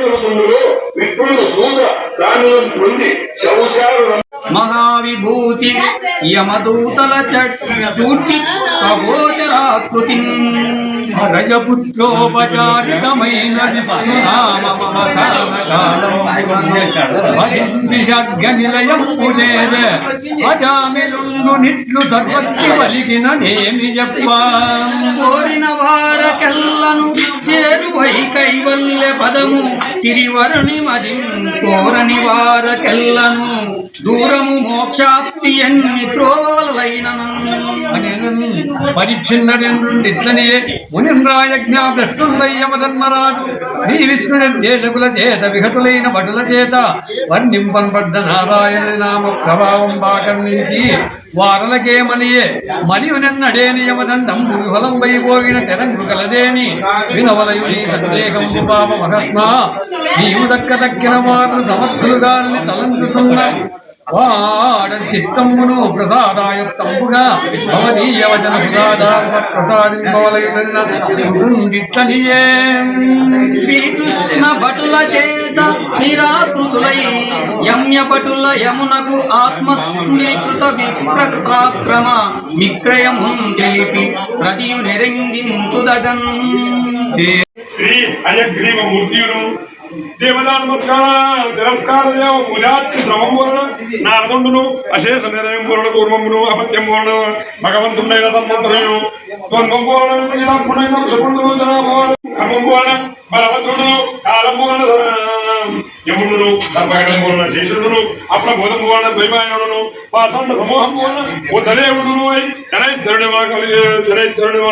జరుగుతుండో విప్రుడు సూద దానిని పొంది శౌచారు మహావిభూతి యమదూతల చూటి కవోచరాకృతి రజపుత్రోపచారితమైన విష్ణునామ నిలయం ఉదేవ అజామిలుండు నిట్లు సర్వత్రి పలికిన నేమి చెప్పా కోరిన వారకెల్లను చేరువై కైవల్య పదము. చిరివరుని మరి కోరని వారకెల్లను. దూరము మోక్షాప్తి ఎన్ని త్రోవలైనను ఇట్లనే మునింద్రాయజ్ఞ భ్రష్టులయ్యమధర్మరాజు శ్రీ విష్ణునిర్దేశకుల చేత విహతులైన భటుల చేత వర్ణింపబడ్డ నారాయణ నామ ప్రభావం బాకర్ణించి వారలకేమనియే మరియు నిన్నడేని యమదండం విఫలం వైపోగిన తెరంగు కలదేని వినవలయుని సందేహం పాప మహాత్మా నీవు దక్క దక్కిన వారు సమర్థులుగా తలంచుతున్న వాడ చిత్తమును ప్రసాదాయుక్తంబుగా వచన శ్రీకృష్ణ భటుల చేత నిరాకృతులై యమ్య భటుల యమునకు ఆత్మస్ఫులీకృత విప్రకృతాక్రమ విక్రయమున్ తెలిపి ప్రతియు నెరంగింతుదగన్ శ్రీ అయగ్రీవ మూర్తియును దేవతా నమస్కార. తిరస్కార దేవ పూజాచి ద్రవములను నారదుండును. అశేష నిరయం పూరణ కూర్మమును అపత్యం పూరణ భగవంతుడైన తమ్మంతుడను ద్వంద్వం పూరణ పుణైన సుకుండును జనాభవన ఖమ్మం పూరణ బలవంతుడును కాలం పూరణ యముడును సర్వగణం పూరణ శేషుడును అప్ర బోధం పూరణ ద్వైపాయనుడును పాసండ సమూహం పూరణ ఉద్దరేవుడును శనైశ్వరుడు శనైశ్వరుడు